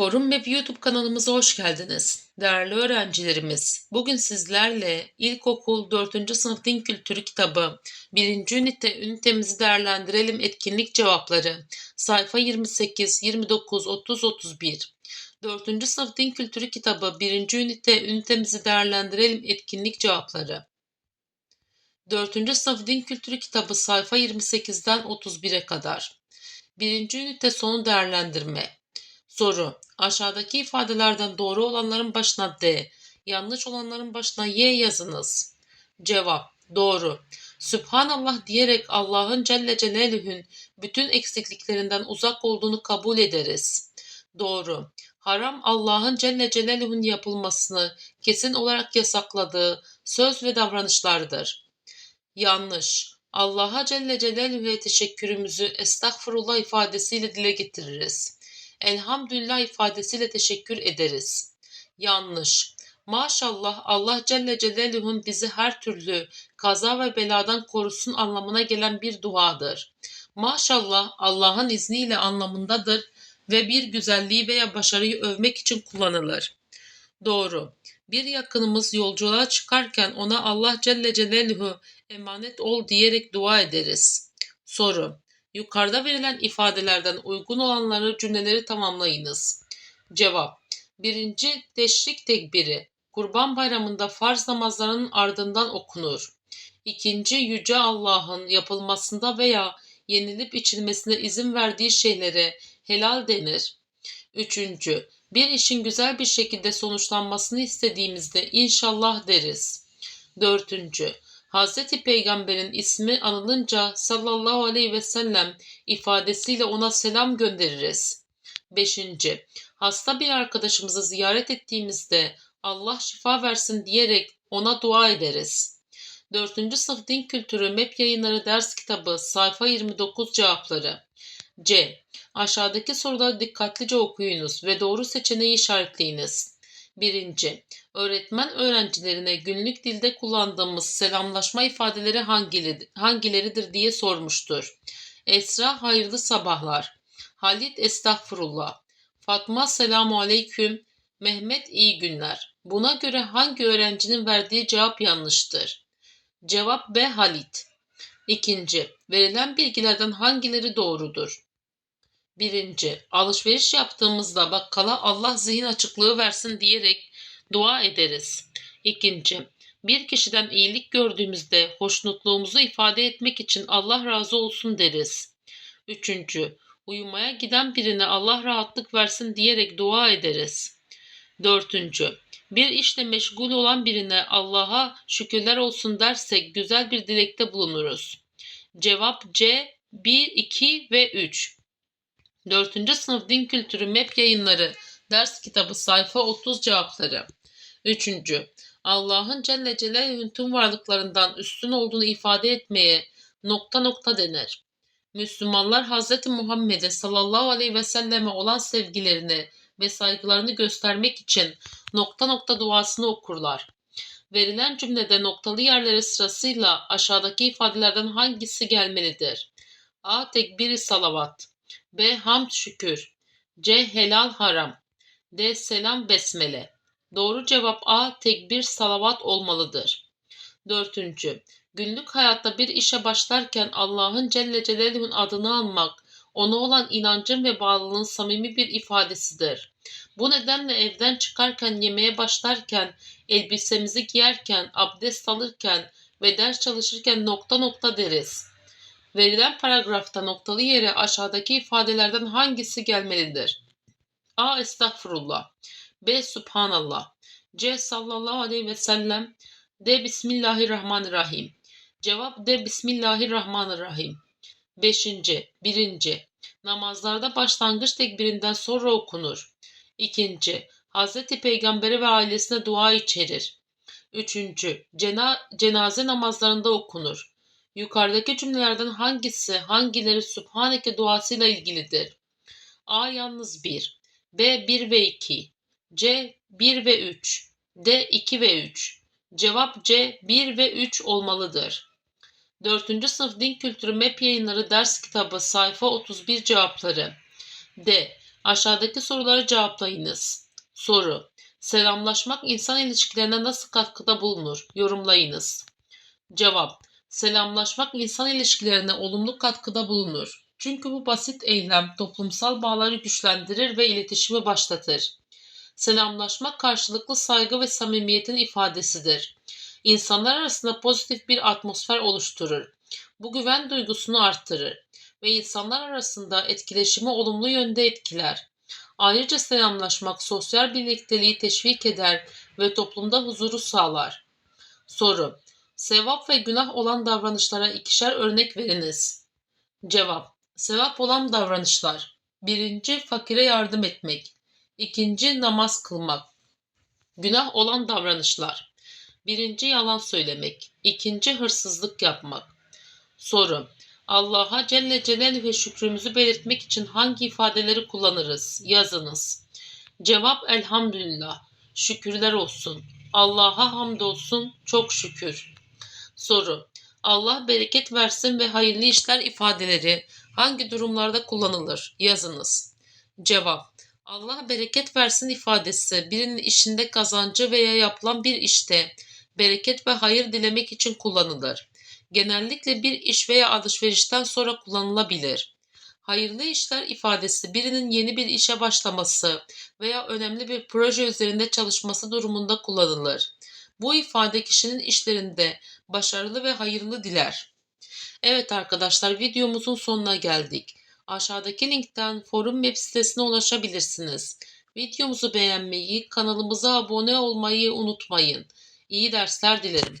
Forum Web YouTube kanalımıza hoş geldiniz. Değerli öğrencilerimiz, bugün sizlerle İlkokul 4. Sınıf Din Kültürü kitabı 1. ünite ünitemizi değerlendirelim etkinlik cevapları. Sayfa 28, 29, 30, 31. 4. Sınıf Din Kültürü kitabı 1. ünite ünitemizi değerlendirelim etkinlik cevapları. 4. Sınıf Din Kültürü kitabı sayfa 28'den 31'e kadar. 1. ünite sonu değerlendirme. Soru. Aşağıdaki ifadelerden doğru olanların başına D, yanlış olanların başına Y yazınız. Cevap. Doğru. Sübhanallah diyerek Allah'ın Celle Celaluhu'nun bütün eksikliklerinden uzak olduğunu kabul ederiz. Doğru. Haram Allah'ın Celle Celaluhu'nun yapılmasını kesin olarak yasakladığı söz ve davranışlardır. Yanlış. Allah'a Celle Celaluhu'ya teşekkürümüzü estağfurullah ifadesiyle dile getiririz elhamdülillah ifadesiyle teşekkür ederiz. Yanlış. Maşallah Allah Celle Celaluhu'nun bizi her türlü kaza ve beladan korusun anlamına gelen bir duadır. Maşallah Allah'ın izniyle anlamındadır ve bir güzelliği veya başarıyı övmek için kullanılır. Doğru. Bir yakınımız yolculuğa çıkarken ona Allah Celle Celaluhu emanet ol diyerek dua ederiz. Soru. Yukarıda verilen ifadelerden uygun olanları cümleleri tamamlayınız. Cevap. Birinci teşrik tekbiri. Kurban bayramında farz namazlarının ardından okunur. İkinci yüce Allah'ın yapılmasında veya yenilip içilmesine izin verdiği şeylere helal denir. Üçüncü, bir işin güzel bir şekilde sonuçlanmasını istediğimizde inşallah deriz. Dördüncü, Hazreti Peygamber'in ismi anılınca sallallahu aleyhi ve sellem ifadesiyle ona selam göndeririz. 5. Hasta bir arkadaşımızı ziyaret ettiğimizde Allah şifa versin diyerek ona dua ederiz. 4. Sınıf Din Kültürü MEP Yayınları Ders Kitabı Sayfa 29 Cevapları C. Aşağıdaki soruları dikkatlice okuyunuz ve doğru seçeneği işaretleyiniz. Birinci, öğretmen öğrencilerine günlük dilde kullandığımız selamlaşma ifadeleri hangileri, hangileridir diye sormuştur. Esra hayırlı sabahlar. Halit estağfurullah. Fatma selamu aleyküm. Mehmet iyi günler. Buna göre hangi öğrencinin verdiği cevap yanlıştır? Cevap B. Halit. İkinci, verilen bilgilerden hangileri doğrudur? Birinci, alışveriş yaptığımızda bakkala Allah zihin açıklığı versin diyerek dua ederiz. İkinci, bir kişiden iyilik gördüğümüzde hoşnutluğumuzu ifade etmek için Allah razı olsun deriz. Üçüncü, uyumaya giden birine Allah rahatlık versin diyerek dua ederiz. Dördüncü, bir işle meşgul olan birine Allah'a şükürler olsun dersek güzel bir dilekte bulunuruz. Cevap C 1, 2 ve 3. 4. Sınıf Din Kültürü MEP yayınları ders kitabı sayfa 30 cevapları. 3. Allah'ın Celle Celaluhu'nun tüm varlıklarından üstün olduğunu ifade etmeye nokta nokta denir. Müslümanlar Hz. Muhammed'e sallallahu aleyhi ve selleme olan sevgilerini ve saygılarını göstermek için nokta nokta duasını okurlar. Verilen cümlede noktalı yerlere sırasıyla aşağıdaki ifadelerden hangisi gelmelidir? A. Tekbiri salavat B. Hamd şükür. C. Helal haram. D. Selam besmele. Doğru cevap A. Tekbir salavat olmalıdır. Dördüncü. Günlük hayatta bir işe başlarken Allah'ın Celle Celaluhu'nun adını almak, ona olan inancın ve bağlılığın samimi bir ifadesidir. Bu nedenle evden çıkarken, yemeğe başlarken, elbisemizi giyerken, abdest alırken ve ders çalışırken nokta nokta deriz. Verilen paragrafta noktalı yere aşağıdaki ifadelerden hangisi gelmelidir? A. Estağfurullah. B. Subhanallah. C. Sallallahu aleyhi ve sellem. D. Bismillahirrahmanirrahim. Cevap D. Bismillahirrahmanirrahim. 5. 1. Namazlarda başlangıç tekbirinden sonra okunur. 2. Hz. Peygamber'e ve ailesine dua içerir. 3. Cena cenaze namazlarında okunur. Yukarıdaki cümlelerden hangisi hangileri Subhaneke duasıyla ilgilidir? A yalnız 1, B 1 ve 2, C 1 ve 3, D 2 ve 3. Cevap C 1 ve 3 olmalıdır. 4. Sınıf Din Kültürü MEP yayınları ders kitabı sayfa 31 cevapları. D. Aşağıdaki soruları cevaplayınız. Soru. Selamlaşmak insan ilişkilerine nasıl katkıda bulunur? Yorumlayınız. Cevap. Selamlaşmak insan ilişkilerine olumlu katkıda bulunur. Çünkü bu basit eylem toplumsal bağları güçlendirir ve iletişimi başlatır. Selamlaşmak karşılıklı saygı ve samimiyetin ifadesidir. İnsanlar arasında pozitif bir atmosfer oluşturur. Bu güven duygusunu arttırır ve insanlar arasında etkileşimi olumlu yönde etkiler. Ayrıca selamlaşmak sosyal birlikteliği teşvik eder ve toplumda huzuru sağlar. Soru. Sevap ve günah olan davranışlara ikişer örnek veriniz. Cevap. Sevap olan davranışlar. Birinci, fakire yardım etmek. İkinci, namaz kılmak. Günah olan davranışlar. Birinci, yalan söylemek. İkinci, hırsızlık yapmak. Soru. Allah'a Celle Celaluhu ve şükrümüzü belirtmek için hangi ifadeleri kullanırız? Yazınız. Cevap elhamdülillah. Şükürler olsun. Allah'a hamdolsun. Çok şükür. Soru. Allah bereket versin ve hayırlı işler ifadeleri hangi durumlarda kullanılır? Yazınız. Cevap. Allah bereket versin ifadesi birinin işinde kazancı veya yapılan bir işte bereket ve hayır dilemek için kullanılır. Genellikle bir iş veya alışverişten sonra kullanılabilir. Hayırlı işler ifadesi birinin yeni bir işe başlaması veya önemli bir proje üzerinde çalışması durumunda kullanılır. Bu ifade kişinin işlerinde başarılı ve hayırlı diler. Evet arkadaşlar videomuzun sonuna geldik. Aşağıdaki linkten forum web sitesine ulaşabilirsiniz. Videomuzu beğenmeyi, kanalımıza abone olmayı unutmayın. İyi dersler dilerim.